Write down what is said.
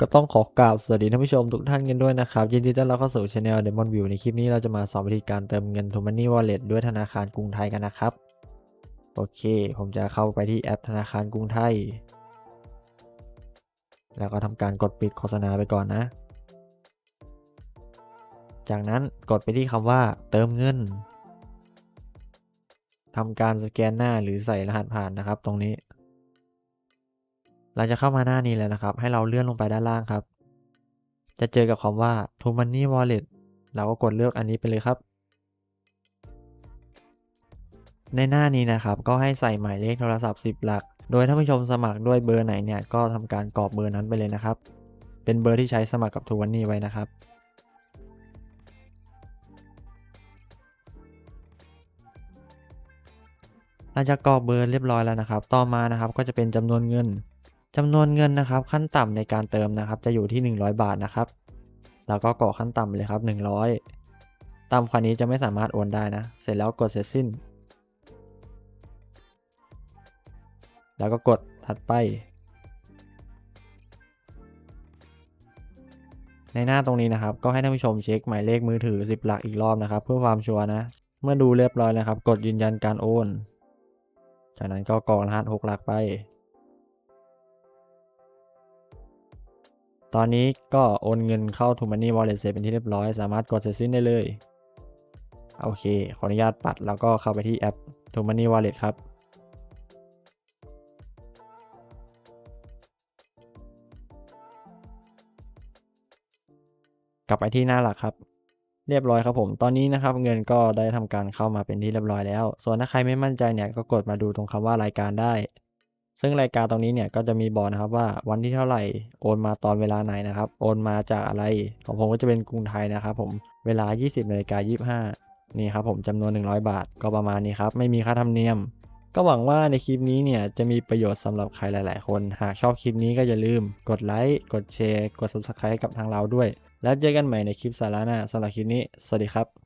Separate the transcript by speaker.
Speaker 1: ก็ต้องขอกราบสวัสดีท่านผู้ชมทุกท่านกันด้วยนะครับ ยินดีต้อนรับเข้าสู่ช anel Demon View ในคลิปนี้เราจะมาสอนวิธีการเติมเงิน t o Money Wallet ด้วยธนาคารกรุงไทยกันนะครับ โอเค ผมจะเข้าไปที่แอปธนาคารกรุงไทย แล้วก็ทำการกดปิดโฆษณาไปก่อนนะ จากนั้นกดไปที่คำว่าเติมเงินทำการสแกนหน้าหรือใส่รหัสผ่านนะครับตรงนี้ เราจะเข้ามาหน้านี้แล้วนะครับ ให้เราเลื่อนลงไปด้านล่างครับ จะเจอกับคำว่า t o Money Wallet เราก็กดเลือกอันนี้ไปเลยครับ ในหน้านี้นะครับ ก็ให้ใส่หมายเลขโทรศัพท์ 10 หลัก โดยถ้านผู้ชมสมัครด้วยเบอร์ไหนเนี่ย ก็ทำการกรอกเบอร์นั้นไปเลยนะครับ เป็นเบอร์ที่ใช้สมัครกับ t o Money ไว้นะครับหลังจากกรอกเบอร์เรียบร้อยแล้วนะครับ ต่อมานะครับก็จะเป็นจำนวนเงิน จำนวนเงินนะครับขั้นต่ำในการเติมนะครับ จะอยู่ที่ 100 บาทนะครับ แล้วก็กรอกขั้นต่ำเลยครับ 100 ต่ำกว่านี้จะไม่สามารถโอนได้นะ เสร็จแล้วกดเสร็จสิ้น แล้วก็กดถัดไป ในหน้าตรงนี้นะครับ ก็ให้ท่านผู้ชมเช็คหมายเลขมือถือ 10 หลักอีกรอบนะครับ เพื่อความชัวร์นะ เมื่อดูเรียบร้อยแล้วครับ กดยืนยันการโอน จากนั้นก็กรอกรหัส 6 หลักไป ตอนนี้ก็โอนเงินเข้า t o Money Wallet เสร็จเป็นที่เรียบร้อย สามารถกดเสร็จสิ้นได้เลย โอเค ขออนุญาตปัดแล้วก็เข้าไปที่แอป t o Money Wallet ครับกลับไปที่หน้าหลักครับ เรียบร้อยครับผม ตอนนี้นะครับเงินก็ได้ทำการเข้ามาเป็นที่เรียบร้อยแล้ว ส่วนถ้าใครไม่มั่นใจเนี่ยก็กดมาดูตรงคำว่ารายการได้ ซึ่งรายการตรงนี้เนี่ยก็จะมีบอกนะครับว่าวันที่เท่าไหร่โอนมาตอนเวลาไหนนะครับ โอนมาจากอะไรของผมก็จะเป็นกรุงไทยนะครับผมเวลา 20นาฬิกา25นี่ครับผมจำนวน 100 บาทก็ประมาณนี้ครับ ไม่มีค่าธรรมเนียม ก็หวังว่าในคลิปนี้เนี่ยจะมีประโยชน์สำหรับใครหลาย ๆ คน หากชอบคลิปนี้ก็อย่าลืม กดไลค์กดแชร์กด subscribe กับทางเราด้วย แล้วเจอกันใหม่ในคลิปสาระหน้าสำหรับคลิปนี้สวัสดีครับ